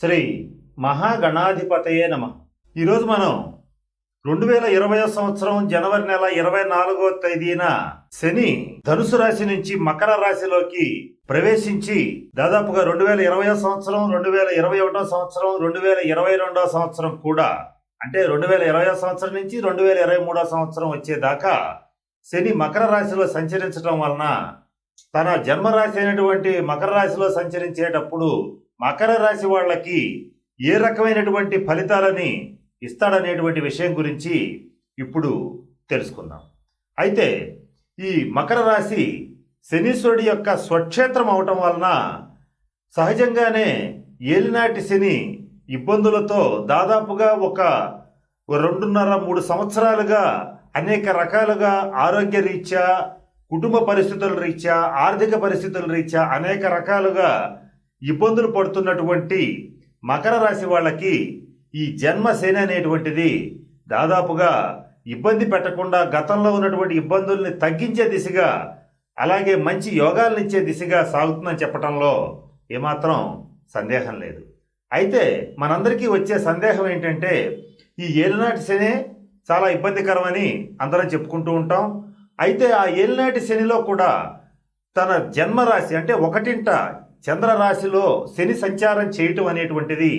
శ్రీ మహాగణాధిపతయే నమ. ఈరోజు మనం రెండు వేల ఇరవై సంవత్సరం జనవరి నెల ఇరవై నాలుగో తేదీన శని ధనుసు రాశి నుంచి మకర రాశిలోకి ప్రవేశించి దాదాపుగా రెండు వేల ఇరవై సంవత్సరం రెండు వేల ఇరవై ఒకటో సంవత్సరం రెండు వేల ఇరవై రెండో సంవత్సరం కూడా అంటే రెండు వేల ఇరవై సంవత్సరం నుంచి రెండు వేల ఇరవై మూడో సంవత్సరం వచ్చేదాకా శని మకర రాశిలో సంచరించడం వలన తన జన్మరాశి అయినటువంటి మకర రాశిలో సంచరించేటప్పుడు మకర రాశి వాళ్ళకి ఏ రకమైనటువంటి ఫలితాలని ఇస్తాడనేటువంటి విషయం గురించి ఇప్పుడు తెలుసుకుందాం. అయితే ఈ మకర రాశి శనీశ్వరుడి యొక్క స్వక్షేత్రం అవటం వలన సహజంగానే ఏలినాటి శని ఇబ్బందులతో దాదాపుగా ఒక రెండున్నర మూడు సంవత్సరాలుగా అనేక రకాలుగా ఆరోగ్య రీత్యా కుటుంబ పరిస్థితుల రీత్యా ఆర్థిక పరిస్థితుల రీత్యా అనేక రకాలుగా ఇబ్బందులు పడుతున్నటువంటి మకర రాశి వాళ్ళకి ఈ జన్మ అనేటువంటిది దాదాపుగా ఇబ్బంది పెట్టకుండా గతంలో ఉన్నటువంటి ఇబ్బందుల్ని తగ్గించే దిశగా అలాగే మంచి యోగాలను ఇచ్చే దిశగా సాగుతుందని చెప్పడంలో ఏమాత్రం సందేహం లేదు. అయితే మనందరికీ వచ్చే సందేహం ఏంటంటే ఈ ఏలినాటి శని చాలా ఇబ్బందికరమని అందరం చెప్పుకుంటూ ఉంటాం. అయితే ఆ ఏలినాటి శనిలో కూడా తన జన్మరాశి అంటే ఒకటింట చంద్రరాశిలో శని సంచారం చేయటం అనేటువంటిది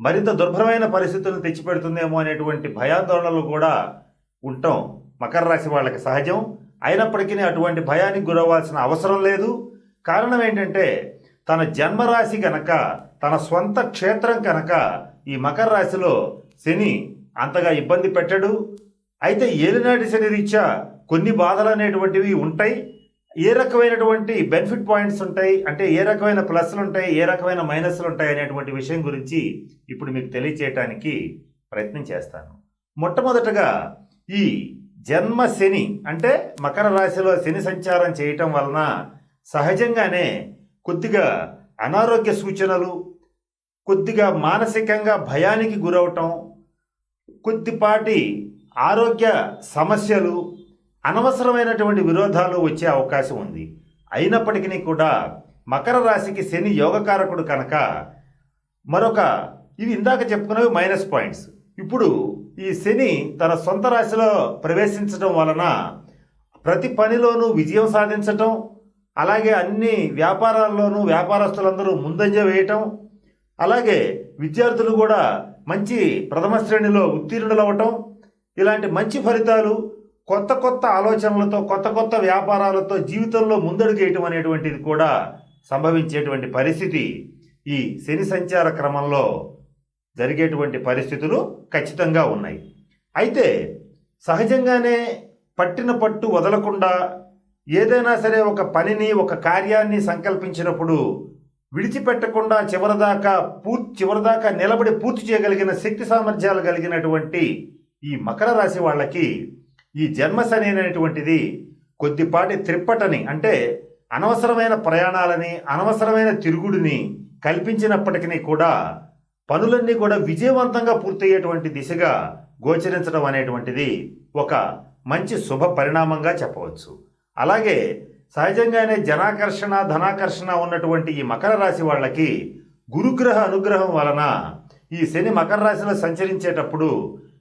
మరింత దుర్భరమైన పరిస్థితులను తెచ్చిపెడుతుందేమో అనేటువంటి భయాందోళనలు కూడా ఉండటం మకర రాశి వాళ్ళకి సహజం. అయినప్పటికీ అటువంటి భయానికి గురవ్వాల్సిన అవసరం లేదు. కారణం ఏంటంటే తన జన్మరాశి కనుక తన స్వంత క్షేత్రం కనుక ఈ మకర రాశిలో శని అంతగా ఇబ్బంది పెట్టడు. అయితే ఏలినాటి శని రీత్యా కొన్ని బాధలు అనేటువంటివి ఉంటాయి. ఏ రకమైనటువంటి బెనిఫిట్ పాయింట్స్ ఉంటాయి? అంటే ఏ రకమైన ప్లస్లు ఉంటాయి? ఏ రకమైన మైనస్లు ఉంటాయి అనేటువంటి విషయం గురించి ఇప్పుడు మీకు తెలియచేయటానికి ప్రయత్నం చేస్తాను. మొట్టమొదటగా ఈ జన్మ శని అంటే మకర రాశిలో శని సంచారం చేయటం వలన సహజంగానే కొద్దిగా అనారోగ్య సూచనలు కొద్దిగా మానసికంగా భయానికి గురవటం కొద్దిపాటి ఆరోగ్య సమస్యలు అనవసరమైనటువంటి విరోధాలు వచ్చే అవకాశం ఉంది. అయినప్పటికీ కూడా మకర రాశికి శని యోగకారకుడు కనుక మరొక ఇవి ఇందాక చెప్పుకున్నవి మైనస్ పాయింట్స్. ఇప్పుడు ఈ శని తన సొంత రాశిలో ప్రవేశించడం వలన ప్రతి పనిలోనూ విజయం సాధించటం అలాగే అన్ని వ్యాపారాల్లోనూ వ్యాపారస్తులందరూ ముందంజ వేయటం అలాగే విద్యార్థులు కూడా మంచి ప్రథమ శ్రేణిలో ఉత్తీర్ణులవటం ఇలాంటి మంచి ఫలితాలు కొత్త కొత్త ఆలోచనలతో కొత్త కొత్త వ్యాపారాలతో జీవితంలో ముందడుగేయటం అనేటువంటిది కూడా సంభవించేటువంటి పరిస్థితి ఈ శని సంచార క్రమంలో జరిగేటువంటి పరిస్థితులు ఖచ్చితంగా ఉన్నాయి. అయితే సహజంగానే పట్టిన పట్టు వదలకుండా ఏదైనా సరే ఒక పనిని ఒక కార్యాన్ని సంకల్పించినప్పుడు విడిచిపెట్టకుండా చివరిదాకా పూర్తి చివరిదాకా నిలబడి పూర్తి చేయగలిగిన శక్తి సామర్థ్యాలు కలిగినటువంటి ఈ మకర రాశి వాళ్ళకి ఈ జన్మశని అనేటువంటిది కొద్దిపాటి త్రిప్పటని అంటే అనవసరమైన ప్రయాణాలని అనవసరమైన తిరుగుడిని కల్పించినప్పటికీ కూడా పనులన్నీ కూడా విజయవంతంగా పూర్తయ్యేటువంటి దిశగా గోచరించడం అనేటువంటిది ఒక మంచి శుభ పరిణామంగా చెప్పవచ్చు. అలాగే సహజంగానే జనాకర్షణ ధనాకర్షణ ఉన్నటువంటి ఈ మకర రాశి వాళ్ళకి గురుగ్రహ అనుగ్రహం వలన ఈ శని మకర రాశిలో సంచరించేటప్పుడు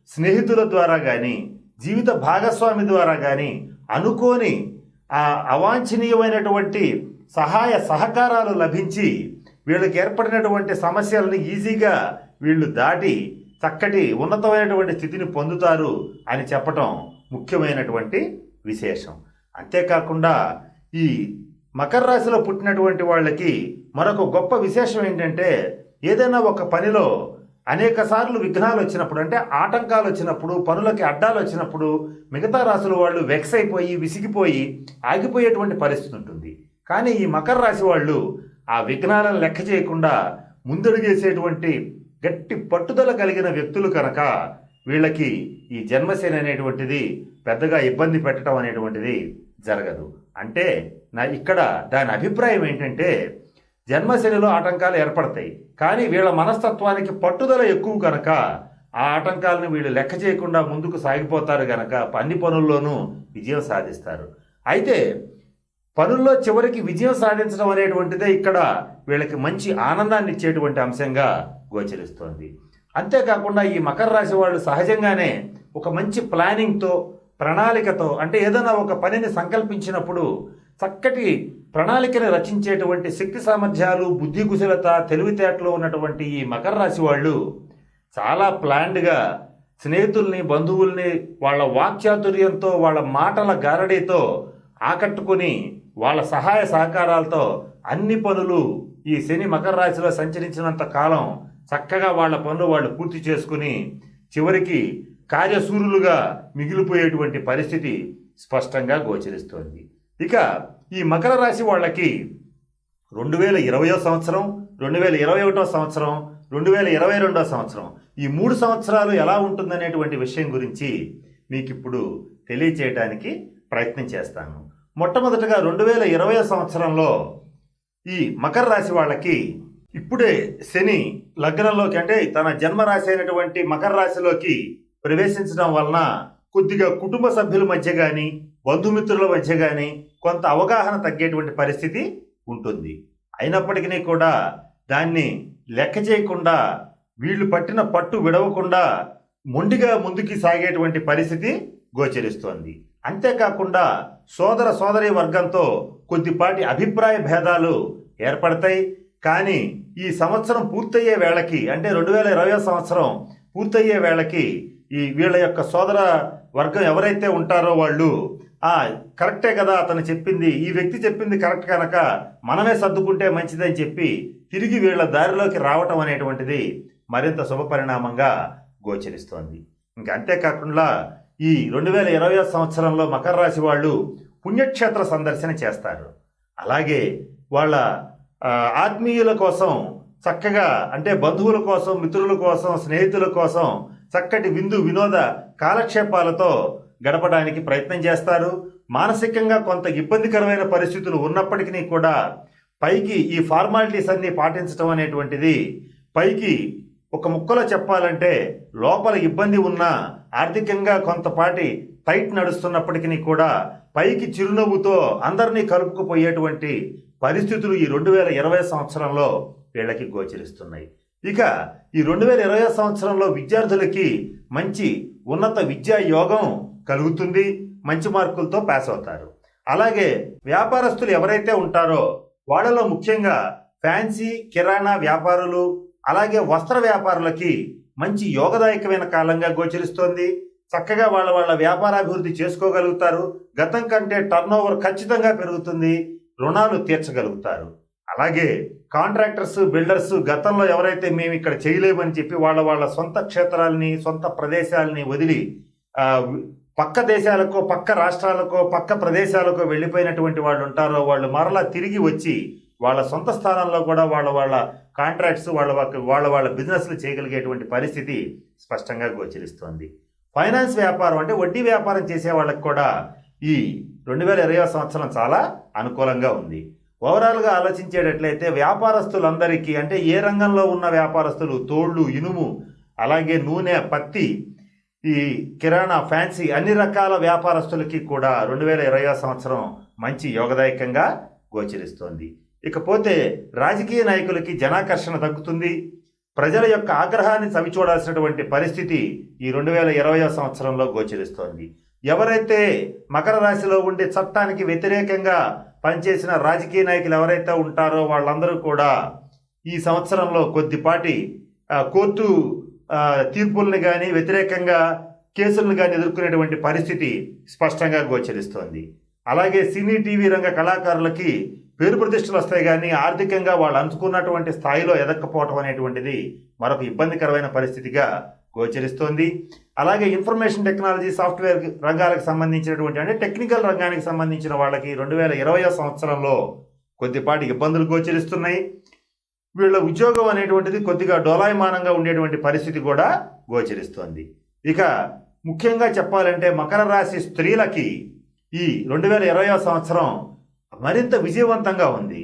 స్నేహితుల ద్వారా కానీ జీవిత భాగస్వామి ద్వారా కానీ అనుకోని ఆ అవాంఛనీయమైనటువంటి సహాయ సహకారాలు లభించి వీళ్ళకి ఏర్పడినటువంటి సమస్యలను ఈజీగా వీళ్ళు దాటి చక్కటి ఉన్నతమైనటువంటి స్థితిని పొందుతారు అని చెప్పటం ముఖ్యమైనటువంటి విశేషం. అంతేకాకుండా ఈ మకర రాశిలో పుట్టినటువంటి వాళ్ళకి మరొక గొప్ప విశేషం ఏంటంటే ఏదైనా ఒక పనిలో అనేక సార్లు విఘ్నాలు వచ్చినప్పుడు అంటే ఆటంకాలు వచ్చినప్పుడు పనులకి అడ్డాలు వచ్చినప్పుడు మిగతా రాశుల వాళ్ళు వెక్స్ అయిపోయి విసిగిపోయి ఆగిపోయేటువంటి పరిస్థితి ఉంటుంది. కానీ ఈ మకర రాశి వాళ్ళు ఆ విఘ్నాలను లెక్క చేయకుండా ముందడుగేసేటువంటి గట్టి పట్టుదల కలిగిన వ్యక్తులు కనుక వీళ్ళకి ఈ జన్మశని అనేటువంటిది పెద్దగా ఇబ్బంది పెట్టడం అనేటువంటిది జరగదు. అంటే నా ఇక్కడ దాని అభిప్రాయం ఏంటంటే జన్మశనిలో ఆటంకాలు ఏర్పడతాయి. కానీ వీళ్ళ మనస్తత్వానికి పట్టుదల ఎక్కువ కనుక ఆ ఆటంకాలను వీళ్ళు లెక్క చేయకుండా ముందుకు సాగిపోతారు కనుక అన్ని పనుల్లోనూ విజయం సాధిస్తారు. అయితే పనుల్లో చివరికి విజయం సాధించడం అనేటువంటిదే ఇక్కడ వీళ్ళకి మంచి ఆనందాన్ని ఇచ్చేటువంటి అంశంగా గోచరిస్తోంది. అంతేకాకుండా ఈ మకర రాశి వాళ్ళు సహజంగానే ఒక మంచి ప్లానింగ్తో ప్రణాళికతో అంటే ఏదైనా ఒక పనిని సంకల్పించినప్పుడు చక్కటి ప్రణాళికను రచించేటువంటి శక్తి సామర్థ్యాలు బుద్ధి కుశలత తెలివితేటలో ఉన్నటువంటి ఈ మకర రాశి వాళ్ళు చాలా ప్లాన్డ్గా స్నేహితుల్ని బంధువుల్ని వాళ్ళ వాక్చాతుర్యంతో వాళ్ళ మాటల గారడీతో ఆకట్టుకుని వాళ్ళ సహాయ సహకారాలతో అన్ని పనులు ఈ శని మకర రాశిలో సంచరించినంత కాలం చక్కగా వాళ్ళ పనులు వాళ్ళు పూర్తి చేసుకుని చివరికి కార్యసూరులుగా మిగిలిపోయేటువంటి పరిస్థితి స్పష్టంగా గోచరిస్తోంది. ఇక ఈ మకర రాశి వాళ్ళకి రెండు వేల ఇరవయో సంవత్సరం రెండు వేల ఇరవై ఒకటో సంవత్సరం రెండు వేల ఇరవై రెండో సంవత్సరం ఈ మూడు సంవత్సరాలు ఎలా ఉంటుందనేటువంటి విషయం గురించి మీకు ఇప్పుడు తెలియచేయడానికి ప్రయత్నం చేస్తాను. మొట్టమొదటగా రెండు వేల ఇరవై సంవత్సరంలో ఈ మకర రాశి వాళ్ళకి ఇప్పుడే శని లగ్నంలోకి అంటే తన జన్మ రాశి అయినటువంటి మకర రాశిలోకి ప్రవేశించడం వలన కొద్దిగా కుటుంబ సభ్యుల మధ్య కానీ బంధుమిత్రుల మధ్య కానీ కొంత అవగాహన తగ్గేటువంటి పరిస్థితి ఉంటుంది. అయినప్పటికీ కూడా దాన్ని లెక్క చేయకుండా వీళ్ళు పట్టిన పట్టు విడవకుండా మొండిగా ముందుకి సాగేటువంటి పరిస్థితి గోచరిస్తోంది. అంతేకాకుండా సోదర సోదరి వర్గంతో కొద్దిపాటి అభిప్రాయ భేదాలు ఏర్పడతాయి. కానీ ఈ సంవత్సరం పూర్తయ్యే వేళకి అంటే రెండు వేల ఇరవై సంవత్సరం పూర్తయ్యే వేళకి ఈ వీళ్ళ యొక్క సోదర వర్గం ఎవరైతే ఉంటారో వాళ్ళు కరెక్టే కదా అతను చెప్పింది. ఈ వ్యక్తి చెప్పింది కరెక్ట్ కనుక మనమే సర్దుకుంటే మంచిదని చెప్పి తిరిగి వీళ్ళ దారిలోకి రావటం అనేటువంటిది మరింత శుభపరిణామంగా గోచరిస్తోంది. ఇంకా అంతేకాకుండా ఈ రెండు వేల ఇరవై సంవత్సరంలో మకర రాశి వాళ్ళు పుణ్యక్షేత్ర సందర్శన చేస్తారు. అలాగే వాళ్ళ ఆత్మీయుల కోసం చక్కగా అంటే బంధువుల కోసం మిత్రుల కోసం స్నేహితుల కోసం చక్కటి విందు వినోద కాలక్షేపాలతో గడపడానికి ప్రయత్నం చేస్తారు. మానసికంగా కొంత ఇబ్బందికరమైన పరిస్థితులు ఉన్నప్పటికీ కూడా పైకి ఈ ఫార్మాలిటీస్ అన్ని పాటించడం అనేటువంటిది పైకి ఒక ముక్కలో చెప్పాలంటే లోపల ఇబ్బంది ఉన్నా ఆర్థికంగా కొంతపాటి టైట్ నడుస్తున్నప్పటికీ కూడా పైకి చిరునవ్వుతో అందరినీ కలుపుకుపోయేటువంటి పరిస్థితులు ఈ రెండు వేల ఇరవై సంవత్సరంలో వీళ్ళకి గోచరిస్తున్నాయి. ఇక ఈ రెండు వేల ఇరవై సంవత్సరంలో విద్యార్థులకి మంచి ఉన్నత విద్యా యోగం కలుగుతుంది మంచి మార్కులతో పాస్ అవుతారు. అలాగే వ్యాపారస్తులు ఎవరైతే ఉంటారో వాళ్ళలో ముఖ్యంగా ఫ్యాన్సీ కిరాణా వ్యాపారులు అలాగే వస్త్ర వ్యాపారులకి మంచి యోగదాయకమైన కాలంగా గోచరిస్తోంది. చక్కగా వాళ్ళ వాళ్ళ వ్యాపారాభివృద్ధి చేసుకోగలుగుతారు. గతం కంటే టర్న్ ఖచ్చితంగా పెరుగుతుంది. రుణాలు తీర్చగలుగుతారు. అలాగే కాంట్రాక్టర్స్ బిల్డర్స్ గతంలో ఎవరైతే మేము ఇక్కడ చేయలేమని చెప్పి వాళ్ళ వాళ్ళ సొంత క్షేత్రాలని సొంత ప్రదేశాలని వదిలి పక్క దేశాలకో పక్క రాష్ట్రాలకో పక్క ప్రదేశాలకో వెళ్ళిపోయినటువంటి వాళ్ళు ఉంటారో వాళ్ళు మరలా తిరిగి వచ్చి వాళ్ళ సొంత స్థానంలో కూడా వాళ్ళ వాళ్ళ కాంట్రాక్ట్స్ వాళ్ళ వాళ్ళ- వాళ్ళ వాళ్ళ బిజినెస్లు చేయగలిగేటువంటి పరిస్థితి స్పష్టంగా గోచరిస్తోంది. ఫైనాన్స్ వ్యాపారం అంటే వడ్డీ వ్యాపారం చేసే వాళ్ళకి కూడా ఈ రెండు వేల ఇరవై సంవత్సరం చాలా అనుకూలంగా ఉంది. ఓవరాల్గా ఆలోచించేటట్లయితే వ్యాపారస్తులందరికీ అంటే ఏ రంగంలో ఉన్న వ్యాపారస్తులు తోళ్ళు ఇనుము అలాగే నూనె పత్తి ఈ కిరాణా ఫ్యాన్సీ అన్ని రకాల వ్యాపారస్తులకి కూడా రెండు వేల ఇరవై సంవత్సరం మంచి యోగదాయకంగా గోచరిస్తోంది. ఇకపోతే రాజకీయ నాయకులకి జనాకర్షణ తగ్గుతుంది. ప్రజల యొక్క ఆగ్రహాన్ని చవిచూడాల్సినటువంటి పరిస్థితి ఈ రెండు వేల ఇరవై సంవత్సరంలో గోచరిస్తోంది. ఎవరైతే మకర రాశిలో ఉండే చట్టానికి వ్యతిరేకంగా పనిచేసిన రాజకీయ నాయకులు ఎవరైతే ఉంటారో వాళ్ళందరూ కూడా ఈ సంవత్సరంలో కొద్దిపాటి కోర్టు తీర్పుల్ని కానీ వ్యతిరేకంగా కేసులను కానీ ఎదుర్కొనేటువంటి పరిస్థితి స్పష్టంగా గోచరిస్తోంది. అలాగే సినీ టీవీ రంగ కళాకారులకి పేరు ప్రతిష్టలు వస్తాయి కానీ ఆర్థికంగా వాళ్ళు అంచుకున్నటువంటి స్థాయిలో ఎదక్కపోవటం అనేటువంటిది మరొక ఇబ్బందికరమైన పరిస్థితిగా గోచరిస్తోంది. అలాగే ఇన్ఫర్మేషన్ టెక్నాలజీ సాఫ్ట్వేర్ రంగాలకు సంబంధించినటువంటి అంటే టెక్నికల్ రంగానికి సంబంధించిన వాళ్ళకి రెండు వేల ఇరవై సంవత్సరంలో కొద్దిపాటి ఇబ్బందులు గోచరిస్తున్నాయి. వీళ్ళ ఉద్యోగం అనేటువంటిది కొద్దిగా డోలాయమానంగా ఉండేటువంటి పరిస్థితి కూడా గోచరిస్తోంది. ఇక ముఖ్యంగా చెప్పాలంటే మకర రాశి స్త్రీలకి ఈ రెండు వేల ఇరవై సంవత్సరం మరింత విజయవంతంగా ఉంది.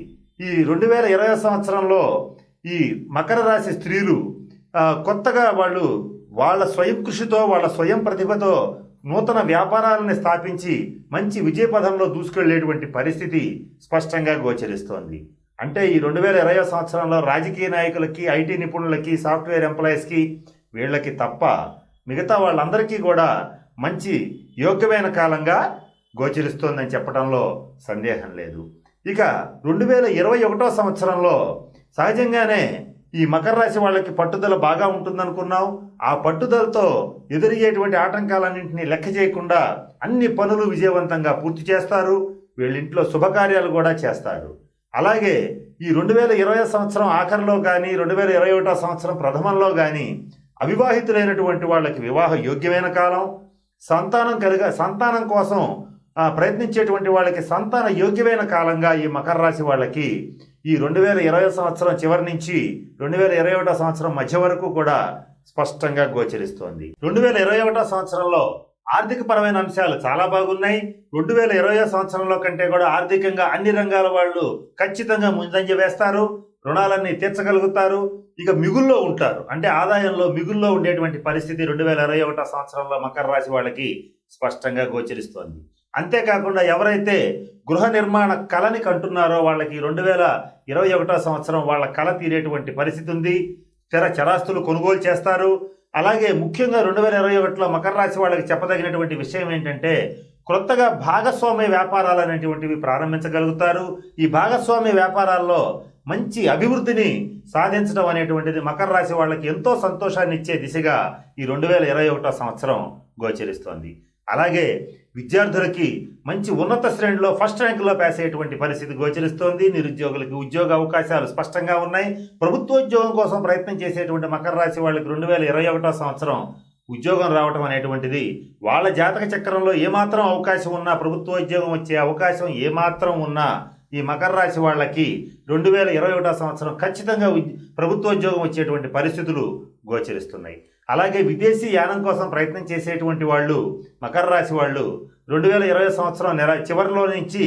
ఈ రెండు వేల ఇరవై సంవత్సరంలో ఈ మకర రాశి స్త్రీలు కొత్తగా వాళ్ళు వాళ్ళ స్వయం కృషితో వాళ్ళ స్వయం ప్రతిభతో నూతన వ్యాపారాలను స్థాపించి మంచి విజయపథంలో దూసుకెళ్ళేటువంటి పరిస్థితి స్పష్టంగా గోచరిస్తోంది. అంటే ఈ రెండు వేల ఇరవై సంవత్సరంలో రాజకీయ నాయకులకి ఐటీ నిపుణులకి సాఫ్ట్వేర్ ఎంప్లాయీస్కి వీళ్ళకి తప్ప మిగతా వాళ్ళందరికీ కూడా మంచి యోగ్యమైన కాలంగా గోచరిస్తోందని చెప్పడంలో సందేహం లేదు. ఇక రెండు వేల ఇరవై ఒకటో సంవత్సరంలో సహజంగానే ఈ మకర రాశి వాళ్ళకి పట్టుదల బాగా ఉంటుందనుకున్నాం ఆ పట్టుదలతో ఎదురయ్యేటువంటి ఆటంకాలన్నింటినీ లెక్క చేయకుండా అన్ని పనులు విజయవంతంగా పూర్తి చేస్తారు. వీళ్ళింట్లో శుభకార్యాలు కూడా చేస్తారు. అలాగే ఈ రెండు వేల ఇరవై సంవత్సరం ఆఖరిలో కానీ రెండు వేల ఇరవై ఒకటో సంవత్సరం ప్రథమంలో కానీ అవివాహితులైనటువంటి వాళ్ళకి వివాహ యోగ్యమైన కాలం సంతానం కలిగ సంతానం కోసం ప్రయత్నించేటువంటి వాళ్ళకి సంతాన యోగ్యమైన కాలంగా ఈ మకర రాశి వాళ్ళకి ఈ రెండు వేల ఇరవై సంవత్సరం చివరి నుంచి రెండు వేల ఇరవై ఒకటో సంవత్సరం మధ్య వరకు కూడా స్పష్టంగా గోచరిస్తోంది. రెండు వేల ఇరవై ఒకటో సంవత్సరంలో ఆర్థిక పరమైన అంశాలు చాలా బాగున్నాయి. రెండు వేల ఇరవై సంవత్సరంలో కంటే కూడా ఆర్థికంగా అన్ని రంగాల వాళ్ళు ఖచ్చితంగా ముందంజ వేస్తారు. రుణాలన్నీ తీర్చగలుగుతారు. ఇక మిగుల్లో ఉంటారు. అంటే ఆదాయంలో మిగుల్లో ఉండేటువంటి పరిస్థితి రెండు వేల ఇరవై ఒకటో సంవత్సరంలో మకర రాశి వాళ్ళకి స్పష్టంగా గోచరిస్తోంది. అంతేకాకుండా ఎవరైతే గృహ నిర్మాణ కళని కంటున్నారో వాళ్ళకి రెండు వేల ఇరవై ఒకటో సంవత్సరం వాళ్ళ కళ తీరేటువంటి పరిస్థితి ఉంది. స్థిర చరాస్తులు కొనుగోలు చేస్తారు. అలాగే ముఖ్యంగా రెండు వేల ఇరవై ఒకటిలో మకర రాశి వాళ్ళకి చెప్పదగినటువంటి విషయం ఏంటంటే క్రొత్తగా భాగస్వామ్య వ్యాపారాలు అనేటువంటివి ప్రారంభించగలుగుతారు. ఈ భాగస్వామ్య వ్యాపారాల్లో మంచి అభివృద్ధిని సాధించడం అనేటువంటిది మకర రాశి వాళ్ళకి ఎంతో సంతోషాన్ని ఇచ్చే దిశగా ఈ రెండు వేల ఇరవై ఒకటో సంవత్సరం గోచరిస్తోంది. అలాగే విద్యార్థులకి మంచి ఉన్నత శ్రేణిలో ఫస్ట్ ర్యాంకులో పాస్ అయ్యేటువంటి పరిస్థితి గోచరిస్తోంది. నిరుద్యోగులకి ఉద్యోగ అవకాశాలు స్పష్టంగా ఉన్నాయి. ప్రభుత్వోద్యోగం కోసం ప్రయత్నం చేసేటువంటి మకర రాశి వాళ్ళకి రెండు వేల ఇరవై ఒకటో సంవత్సరం ఉద్యోగం రావటం అనేటువంటిది వాళ్ళ జాతక చక్రంలో ఏమాత్రం అవకాశం ఉన్నా ప్రభుత్వోద్యోగం వచ్చే అవకాశం ఏమాత్రం ఉన్నా ఈ మకర రాశి వాళ్ళకి రెండు వేల ఇరవై ఒకటో సంవత్సరం ఖచ్చితంగా ఉద్- ప్రభుత్వోద్యోగం వచ్చేటువంటి పరిస్థితులు గోచరిస్తున్నాయి. అలాగే విదేశీ యానం కోసం ప్రయత్నం చేసేటువంటి వాళ్ళు మకర రాశి వాళ్ళు రెండు వేల ఇరవై సంవత్సరం నెల చివరిలో నుంచి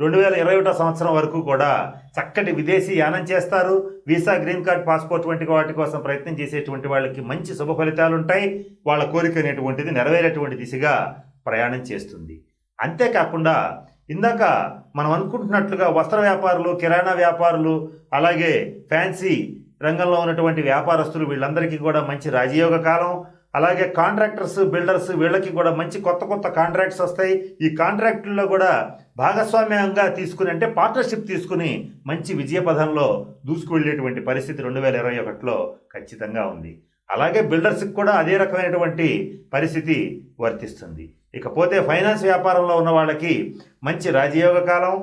రెండు వేల ఇరవై ఒకటో సంవత్సరం వరకు కూడా చక్కటి విదేశీ యానం చేస్తారు. వీసా గ్రీన్ కార్డ్ పాస్పోర్ట్ వంటి వాటి కోసం ప్రయత్నం చేసేటువంటి వాళ్ళకి మంచి శుభ ఫలితాలు ఉంటాయి. వాళ్ళ కోరిక అనేటువంటిది నెరవేరేటువంటి దిశగా ప్రయాణం చేస్తుంది. అంతేకాకుండా ఇందాక మనం అనుకుంటున్నట్లుగా వస్త్ర వ్యాపారులు కిరాణా వ్యాపారులు అలాగే ఫ్యాన్సీ రంగంలో ఉన్నటువంటి వ్యాపారస్తులు వీళ్ళందరికీ కూడా మంచి రాజయోగ కాలం. అలాగే కాంట్రాక్టర్స్ బిల్డర్స్ వీళ్ళకి కూడా మంచి కొత్త కొత్త కాంట్రాక్ట్స్ వస్తాయి. ఈ కాంట్రాక్టుల్లో కూడా భాగస్వామ్యంగా తీసుకుని అంటే పార్ట్నర్షిప్ తీసుకుని మంచి విజయ పథంలో దూసుకు పరిస్థితి రెండు వేల ఇరవై ఒకటిలో ఖచ్చితంగా ఉంది. అలాగే బిల్డర్స్కి కూడా అదే రకమైనటువంటి పరిస్థితి వర్తిస్తుంది. ఇకపోతే ఫైనాన్స్ వ్యాపారంలో ఉన్న వాళ్ళకి మంచి రాజయోగ కాలం.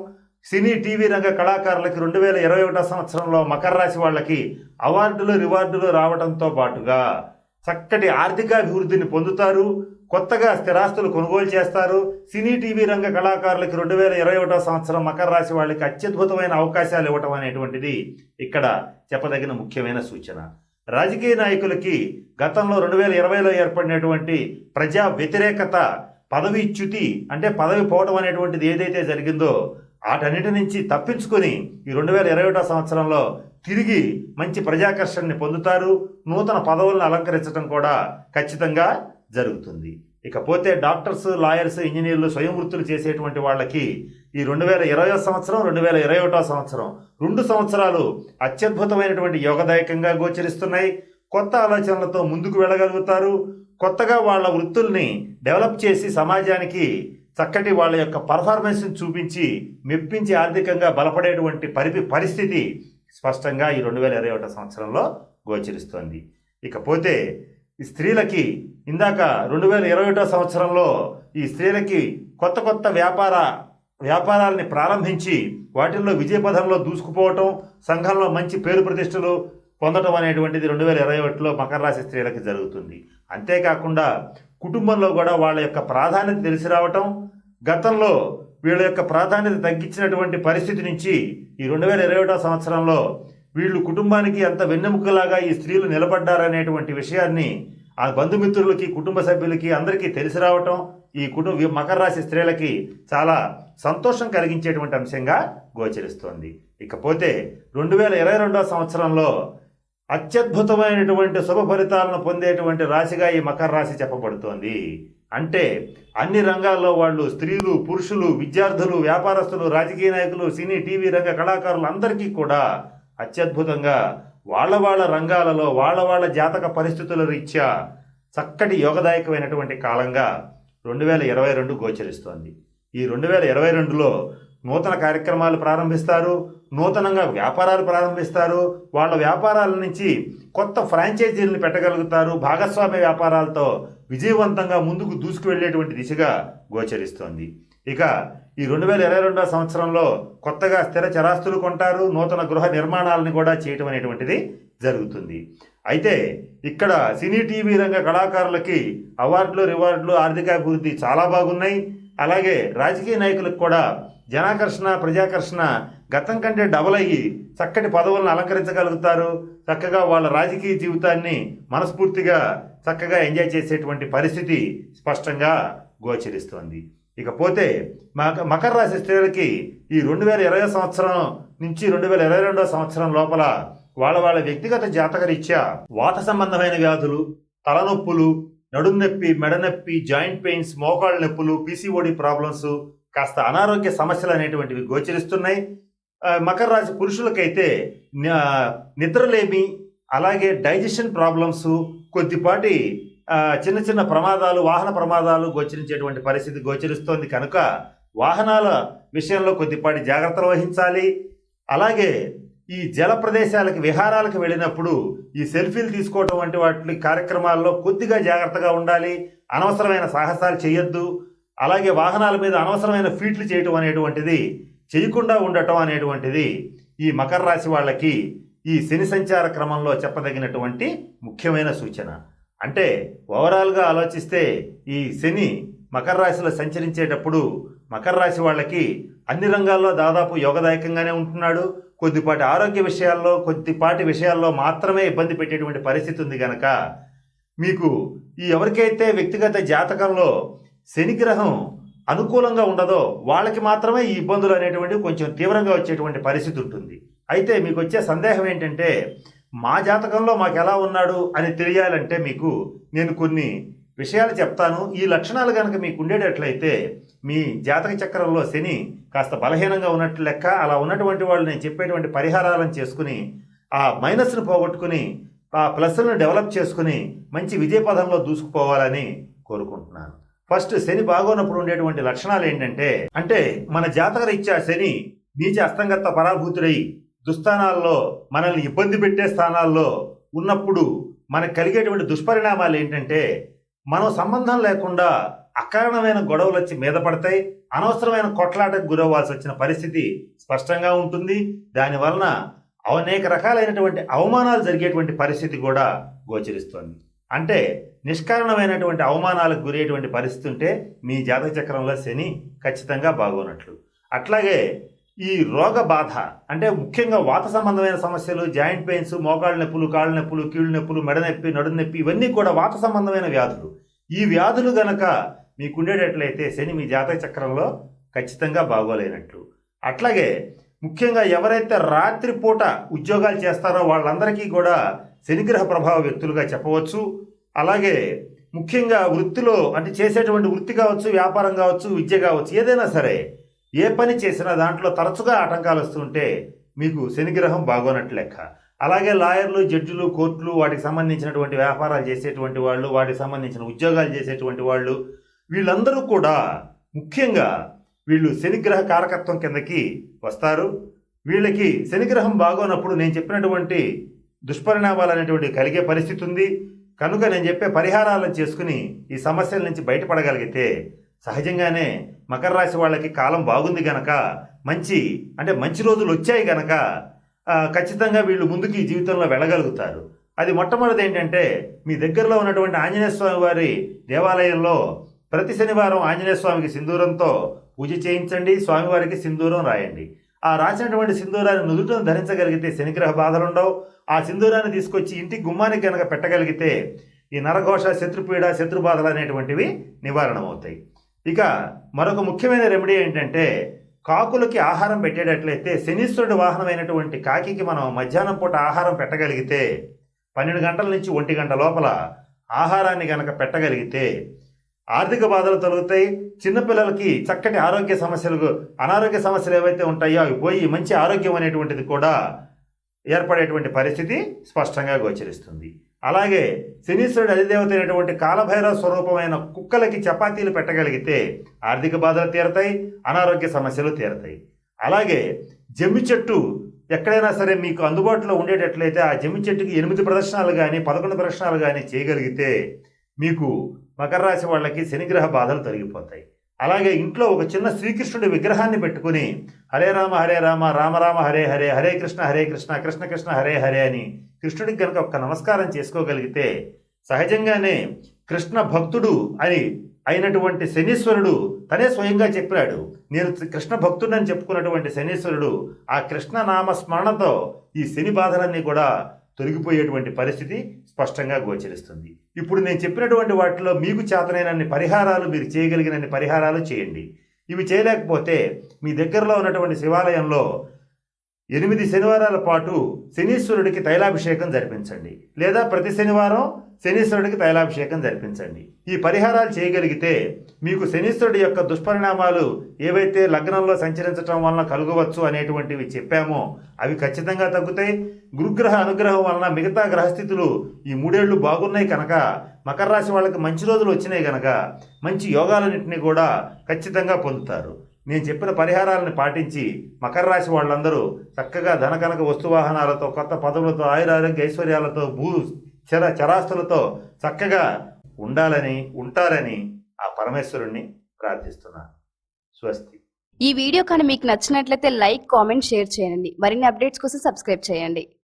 సినీ టీవీ రంగ కళాకారులకి రెండు వేల ఇరవై ఒకటో సంవత్సరంలో మకర రాశి వాళ్ళకి అవార్డులు రివార్డులు రావడంతో పాటుగా చక్కటి ఆర్థికాభివృద్ధిని పొందుతారు. కొత్తగా స్థిరాస్తులు కొనుగోలు చేస్తారు. సినీ టీవీ రంగ కళాకారులకి రెండు వేల ఇరవై ఒకటో సంవత్సరం మకర రాశి వాళ్ళకి అత్యద్భుతమైన అవకాశాలు ఇవ్వటం అనేటువంటిది ఇక్కడ చెప్పదగిన ముఖ్యమైన సూచన. రాజకీయ నాయకులకి గతంలో రెండు వేల ఇరవైలో ఏర్పడినటువంటి ప్రజా వ్యతిరేకత పదవి చ్యుతి అంటే పదవి పోవడం అనేటువంటిది ఏదైతే జరిగిందో వాటన్నిటి నుంచి తప్పించుకొని ఈ రెండు వేల ఇరవై ఒకటో సంవత్సరంలో తిరిగి మంచి ప్రజాకర్షణని పొందుతారు నూతన పదవులను అలంకరించడం కూడా ఖచ్చితంగా జరుగుతుంది. ఇకపోతే డాక్టర్స్ లాయర్స్ ఇంజనీర్లు స్వయం వృత్తులు చేసేటువంటి వాళ్ళకి ఈ రెండు వేల ఇరవై సంవత్సరం రెండు వేల ఇరవై ఒకటో సంవత్సరం రెండు సంవత్సరాలు అత్యద్భుతమైనటువంటి యోగదాయకంగా గోచరిస్తున్నాయి. కొత్త ఆలోచనలతో ముందుకు వెళ్ళగలుగుతారు. కొత్తగా వాళ్ళ వృత్తుల్ని డెవలప్ చేసి సమాజానికి చక్కటి వాళ్ళ యొక్క పర్ఫార్మెన్స్ని చూపించి మెప్పించి ఆర్థికంగా బలపడేటువంటి పరిపి పరిస్థితి స్పష్టంగా ఈ రెండు వేల ఇరవై ఒకటో సంవత్సరంలో గోచరిస్తోంది. ఇకపోతే ఈ స్త్రీలకి ఇందాక రెండు వేల ఇరవై ఒకటో సంవత్సరంలో ఈ స్త్రీలకి కొత్త కొత్త వ్యాపార వ్యాపారాలని ప్రారంభించి వాటిల్లో విజయపథంలో దూసుకుపోవటం సంఘంలో మంచి పేరు ప్రతిష్టలు పొందడం అనేటువంటిది రెండు వేల ఇరవై ఒకటిలో మకర రాశి స్త్రీలకి జరుగుతుంది. అంతేకాకుండా కుటుంబంలో కూడా వాళ్ళ యొక్క ప్రాధాన్యత తెలిసి రావటం గతంలో వీళ్ళ యొక్క ప్రాధాన్యత తగ్గించినటువంటి పరిస్థితి నుంచి ఈ రెండు వేల ఇరవై ఒకటో సంవత్సరంలో వీళ్ళు కుటుంబానికి ఎంత వెన్నెముకలాగా ఈ స్త్రీలు నిలబడ్డారనేటువంటి విషయాన్ని ఆ బంధుమిత్రులకి కుటుంబ సభ్యులకి అందరికీ తెలిసి రావటం ఈ కుటుంబ మకర రాశి స్త్రీలకి చాలా సంతోషం కలిగించేటువంటి అంశంగా గోచరిస్తోంది. ఇకపోతే రెండు వేల ఇరవై రెండవ సంవత్సరంలో అత్యద్భుతమైనటువంటి శుభ ఫలితాలను పొందేటువంటి రాశిగా ఈ మకర రాశి చెప్పబడుతోంది. అంటే అన్ని రంగాల్లో వాళ్ళు స్త్రీలు పురుషులు విద్యార్థులు వ్యాపారస్తులు రాజకీయ నాయకులు సినీ టీవీ రంగ కళాకారులు అందరికీ కూడా అత్యద్భుతంగా వాళ్ళ వాళ్ళ రంగాలలో వాళ్ళ వాళ్ళ జాతక పరిస్థితుల రీత్యా చక్కటి యోగదాయకమైనటువంటి కాలంగా రెండు వేల ఇరవై రెండు గోచరిస్తోంది. ఈ రెండు వేల ఇరవై రెండులో నూతన కార్యక్రమాలు ప్రారంభిస్తారు. నూతనంగా వ్యాపారాలు ప్రారంభిస్తారు. వాళ్ళ వ్యాపారాల నుంచి కొత్త ఫ్రాంచైజీలను పెట్టగలుగుతారు. భాగస్వామ్య వ్యాపారాలతో విజయవంతంగా ముందుకు దూసుకువెళ్ళేటువంటి దిశగా గోచరిస్తోంది. ఇక ఈ రెండు వేల ఇరవై రెండవ సంవత్సరంలో కొత్తగా స్థిర చరాస్తులు కొంటారు. నూతన గృహ నిర్మాణాలను కూడా చేయటం అనేటువంటిది జరుగుతుంది. అయితే ఇక్కడ సినీ టీవీ రంగ కళాకారులకి అవార్డులు రివార్డులు ఆర్థికాభివృద్ధి చాలా బాగున్నాయి. అలాగే రాజకీయ నాయకులకు కూడా జనాకర్షణ ప్రజాకర్షణ గతం కంటే డబల్ అయ్యి చక్కటి పదవులను అలంకరించగలుగుతారు. చక్కగా వాళ్ళ రాజకీయ జీవితాన్ని మనస్ఫూర్తిగా చక్కగా ఎంజాయ్ చేసేటువంటి పరిస్థితి స్పష్టంగా గోచరిస్తోంది. ఇకపోతే మక మకర రాశి స్త్రీలకి ఈ రెండు వేల ఇరవై సంవత్సరం నుంచి రెండు వేల ఇరవై రెండవ సంవత్సరం లోపల వాళ్ళ వాళ్ళ వ్యక్తిగత జాతకరీత్యా వాత సంబంధమైన వ్యాధులు తలనొప్పులు నడుం నొప్పి మెడ నొప్పి జాయింట్ పెయిన్స్ మోకాళ్ళ నొప్పులు పీసీఓడి ప్రాబ్లమ్స్ కాస్త అనారోగ్య సమస్యలు అనేటువంటివి గోచరిస్తున్నాయి. మకర రాశి పురుషులకైతే నిద్రలేమి అలాగే డైజెషన్ ప్రాబ్లమ్స్ కొద్దిపాటి చిన్న చిన్న ప్రమాదాలు వాహన ప్రమాదాలు గోచరించేటువంటి పరిస్థితి గోచరిస్తోంది కనుక వాహనాల విషయంలో కొద్దిపాటి జాగ్రత్తలు వహించాలి. అలాగే ఈ జల ప్రదేశాలకు విహారాలకు వెళ్ళినప్పుడు ఈ సెల్ఫీలు తీసుకోవడం వంటి వాటి కార్యక్రమాల్లో కొద్దిగా జాగ్రత్తగా ఉండాలి. అనవసరమైన సాహసాలు చేయొద్దు. అలాగే వాహనాల మీద అనవసరమైన ఫీట్లు చేయటం అనేటువంటిది చేయకుండా ఉండటం అనేటువంటిది ఈ మకర రాశి వాళ్ళకి ఈ శని సంచార క్రమంలో చెప్పదగినటువంటి ముఖ్యమైన సూచన. అంటే ఓవరాల్గా ఆలోచిస్తే ఈ శని మకర రాశిలో సంచరించేటప్పుడు మకర రాశి వాళ్ళకి అన్ని రంగాల్లో దాదాపు యోగదాయకంగానే ఉంటున్నాడు. కొద్దిపాటి ఆరోగ్య విషయాల్లో కొద్దిపాటి విషయాల్లో మాత్రమే ఇబ్బంది పెట్టేటువంటి పరిస్థితి ఉంది కనుక మీకు ఈ ఎవరికైతే వ్యక్తిగత జాతకంలో శని గ్రహం అనుకూలంగా ఉండదో వాళ్ళకి మాత్రమే ఈ ఇబ్బందులు అనేటువంటివి కొంచెం తీవ్రంగా వచ్చేటువంటి పరిస్థితి ఉంటుంది. అయితే మీకు వచ్చే సందేహం ఏంటంటే మా జాతకంలో మాకు ఎలా ఉన్నాడు అని తెలియాలంటే మీకు నేను కొన్ని విషయాలు చెప్తాను. ఈ లక్షణాలు కనుక మీకు ఉండేటట్లయితే మీ జాతక చక్రంలో శని కాస్త బలహీనంగా ఉన్నట్లు లెక్క అలా ఉన్నటువంటి వాళ్ళు నేను చెప్పేటువంటి పరిహారాలను చేసుకుని ఆ మైనస్ను పోగొట్టుకుని ఆ ప్లస్ను డెవలప్ చేసుకుని మంచి విజయ పదంలో దూసుకుపోవాలని కోరుకుంటున్నాను. ఫస్ట్ శని బాగోనప్పుడు ఉండేటువంటి లక్షణాలు ఏంటంటే అంటే మన జాతక రీత్యా శని నీచ అస్తంగత పరాభూతుడై దుస్థానాల్లో మనల్ని ఇబ్బంది పెట్టే స్థానాల్లో ఉన్నప్పుడు మనకు కలిగేటువంటి దుష్పరిణామాలు ఏంటంటే మనం సంబంధం లేకుండా అకారణమైన గొడవలు వచ్చి మీద పడతాయి అనవసరమైన కొట్లాటకు గురవ్వాల్సి వచ్చిన పరిస్థితి స్పష్టంగా ఉంటుంది. దానివలన అనేక రకాలైనటువంటి అవమానాలు జరిగేటువంటి పరిస్థితి కూడా గోచరిస్తోంది. అంటే నిష్కారణమైనటువంటి అవమానాలకు గురయ్యేటువంటి పరిస్థితి ఉంటే మీ జాతక చక్రంలో శని ఖచ్చితంగా బాగోనట్లు. అట్లాగే ఈ రోగ బాధ అంటే ముఖ్యంగా వాత సంబంధమైన సమస్యలు జాయింట్ పెయిన్స్ మోకాళ్ళ నొప్పులు కాళ్ళ నొప్పులు కీళ్ళు నొప్పులు మెడ నొప్పి నడుము నొప్పి ఇవన్నీ కూడా వాత సంబంధమైన వ్యాధులు. ఈ వ్యాధులు గనక మీకుండేటట్లయితే శని మీ జాతక చక్రంలో ఖచ్చితంగా బాగోలేనట్లు. అట్లాగే ముఖ్యంగా ఎవరైతే రాత్రిపూట ఉద్యోగాలు చేస్తారో వాళ్ళందరికీ కూడా శనిగ్రహ ప్రభావ వ్యక్తులుగా చెప్పవచ్చు. అలాగే ముఖ్యంగా వృత్తిలో అంటే చేసేటువంటి వృత్తి కావచ్చు వ్యాపారం కావచ్చు విద్య కావచ్చు ఏదైనా సరే ఏ పని చేసినా దాంట్లో తరచుగా ఆటంకాలు వస్తుంటే మీకు శనిగ్రహం బాగోనట్లు లెక్క. అలాగే లాయర్లు జడ్జిలు కోర్టులు వాటికి సంబంధించినటువంటి వ్యాపారాలు చేసేటువంటి వాళ్ళు వాటికి సంబంధించిన ఉద్యోగాలు చేసేటువంటి వాళ్ళు వీళ్ళందరూ కూడా ముఖ్యంగా వీళ్ళు శనిగ్రహ కారకత్వం కిందకి వస్తారు. వీళ్ళకి శనిగ్రహం బాగోనప్పుడు నేను చెప్పినటువంటి దుష్పరిణామాలు అనేటువంటి కలిగే పరిస్థితి ఉంది కనుక నేను చెప్పే పరిహారాలను చేసుకుని ఈ సమస్యల నుంచి బయటపడగలిగితే సహజంగానే మకర రాశి వాళ్ళకి కాలం బాగుంది గనక మంచి అంటే మంచి రోజులు వచ్చాయి గనక ఖచ్చితంగా వీళ్ళు ముందుకు ఈ జీవితంలో వెళ్ళగలుగుతారు. అది మొట్టమొదటి ఏంటంటే మీ దగ్గరలో ఉన్నటువంటి ఆంజనేయ స్వామి వారి దేవాలయంలో ప్రతి శనివారం ఆంజనేయ స్వామికి సింధూరంతో పూజ చేయించండి స్వామివారికి సింధూరం రాయండి. ఆ రాసినటువంటి సింధూరాన్ని నుదుటను ధరించగలిగితే శనిగ్రహ బాధలుండవు. ఆ సింధూరాన్ని తీసుకొచ్చి ఇంటి గుమ్మానికి కనుక పెట్టగలిగితే ఈ నరఘోష శత్రుపీడ శత్రుబాధలు అనేటువంటివి నివారణమవుతాయి. ఇక మరొక ముఖ్యమైన రెమెడీ ఏంటంటే కాకులకి ఆహారం పెట్టేటట్లయితే శనీశ్వరుడు వాహనమైనటువంటి కాకికి మనం మధ్యాహ్నం పూట ఆహారం పెట్టగలిగితే పన్నెండు గంటల నుంచి ఒంటి గంట లోపల ఆహారాన్ని కనుక పెట్టగలిగితే ఆర్థిక బాధలు తొలగుతాయి. చిన్నపిల్లలకి చక్కటి ఆరోగ్య సమస్యలు అనారోగ్య సమస్యలు ఏవైతే ఉంటాయో అవి పోయి మంచి ఆరోగ్యం అనేటువంటిది కూడా ఏర్పడేటువంటి పరిస్థితి స్పష్టంగా గోచరిస్తుంది. అలాగే శనీశ్వరుడు అధిదేవత అయినటువంటి కాలభైరవ స్వరూపమైన కుక్కలకి చపాతీలు పెట్టగలిగితే ఆర్థిక బాధలు తీరతాయి అనారోగ్య సమస్యలు తీరతాయి. అలాగే జమ్మి చెట్టు ఎక్కడైనా సరే మీకు అందుబాటులో ఉండేటట్లయితే ఆ జమ్మి చెట్టుకి ఎనిమిది ప్రదర్శనలు కానీ పదకొండు ప్రదర్శనలు కానీ చేయగలిగితే మీకు మకర రాశి వాళ్ళకి శనిగ్రహ బాధలు తొలగిపోతాయి. అలాగే ఇంట్లో ఒక చిన్న శ్రీకృష్ణుడి విగ్రహాన్ని పెట్టుకుని హరే రామ హరే రామ రామ రామ హరే హరే హరే కృష్ణ హరే కృష్ణ కృష్ణ కృష్ణ హరే హరే అని కృష్ణుడికి కనుక ఒక్క నమస్కారం చేసుకోగలిగితే సహజంగానే కృష్ణ భక్తుడు అని అయినటువంటి శనీశ్వరుడు తనే స్వయంగా చెప్పాడు. నేను కృష్ణ భక్తుడని చెప్పుకున్నటువంటి శనీశ్వరుడు ఆ కృష్ణ నామ స్మరణతో ఈ శని బాధలన్నీ కూడా తొలగిపోయేటువంటి పరిస్థితి స్పష్టంగా గోచరిస్తుంది. ఇప్పుడు నేను చెప్పినటువంటి వాటిలో మీకు చేతనైనన్ని పరిహారాలు మీరు చేయగలిగినన్ని పరిహారాలు చేయండి. ఇవి చేయలేకపోతే మీ దగ్గరలో ఉన్నటువంటి శివాలయంలో ఎనిమిది శనివారాల పాటు శనీశ్వరుడికి తైలాభిషేకం జరిపించండి. లేదా ప్రతి శనివారం శనీశ్వరుడికి తైలాభిషేకం జరిపించండి. ఈ పరిహారాలు చేయగలిగితే మీకు శనీశ్వరుడి యొక్క దుష్పరిణామాలు ఏవైతే లగ్నంలో సంచరించడం వలన కలుగవచ్చు అనేటువంటివి చెప్పామో అవి ఖచ్చితంగా తగ్గుతాయి. గురుగ్రహ అనుగ్రహం వలన మిగతా గ్రహస్థితులు ఈ మూడేళ్ళు బాగున్నాయి కనుక మకర రాశి వాళ్ళకి మంచి రోజులు వచ్చినాయి కనుక మంచి యోగాలన్నింటినీ కూడా ఖచ్చితంగా పొందుతారు. నేను చెప్పిన పరిహారాలను పాటించి మకర రాశి వాళ్ళందరూ చక్కగా ధనకనక వస్తువాహనాలతో కొత్త పదవులతో ఆయురారోగ్య ఐశ్వర్యాలతో భూ చర చరాస్తులతో చక్కగా ఉండాలని ఉంటారని ఆ పరమేశ్వరుణ్ణి ప్రార్థిస్తున్నాను. స్వస్తి. ఈ వీడియో కానీ మీకు నచ్చినట్లయితే లైక్ కామెంట్ షేర్ చేయండి. మరిన్ని అప్డేట్స్ కోసం సబ్స్క్రైబ్ చేయండి.